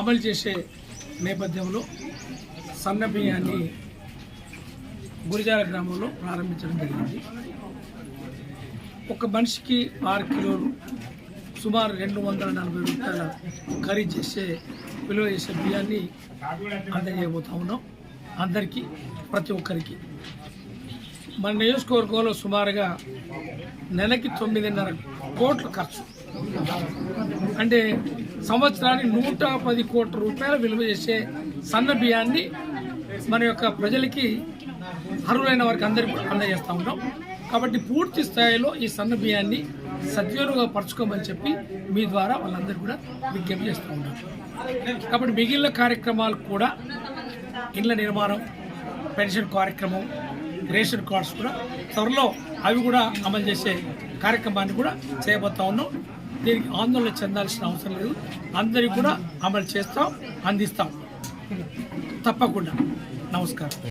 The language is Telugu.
అమలు చేసే నేపథ్యంలో సన్న బియ్యాన్ని గురిజాల గ్రామంలో ప్రారంభించడం జరిగింది. ఒక మనిషికి ఆరు కిలోలు సుమారు రెండు వందల నలభై రూపాయల ఖరీదు చేసే విలువ చేసే బియ్యాన్ని అందజేయబోతా ఉన్నాం అందరికీ ప్రతి ఒక్కరికి. మన నియోజకవర్గంలో సుమారుగా నెలకి తొమ్మిదిన్నర కోట్ల ఖర్చు. అంటే సంవత్సరానికి నూట పది కోట్ల రూపాయలు విలువ చేసే సన్న బియ్యాన్ని మన యొక్క ప్రజలకి అర్హులైన వారికి అందరికీ కూడా అందజేస్తూ ఉంటాం కాబట్టి పూర్తి స్థాయిలో ఈ సన్న బియ్యాన్ని సద్వినియోగపరచుకోమని చెప్పి మీ ద్వారా వాళ్ళందరూ కూడా విజ్ఞప్తి చేస్తూ ఉంటాం కాబట్టి మిగిలిన కార్యక్రమాలు కూడా ఇళ్ళ నిర్మాణం పెన్షన్ కార్యక్రమం రేషన్ కార్డ్స్ కూడా త్వరలో అవి కూడా అమలు చేసే కార్యక్రమాన్ని కూడా చేయబోతా ఉన్నాం. దీనికి ఆందోళన చెందాల్సిన అవసరం లేదు. అందరికీ కూడా అమలు చేస్తాం అందిస్తాం. తప్పకుండా. నమస్కారం.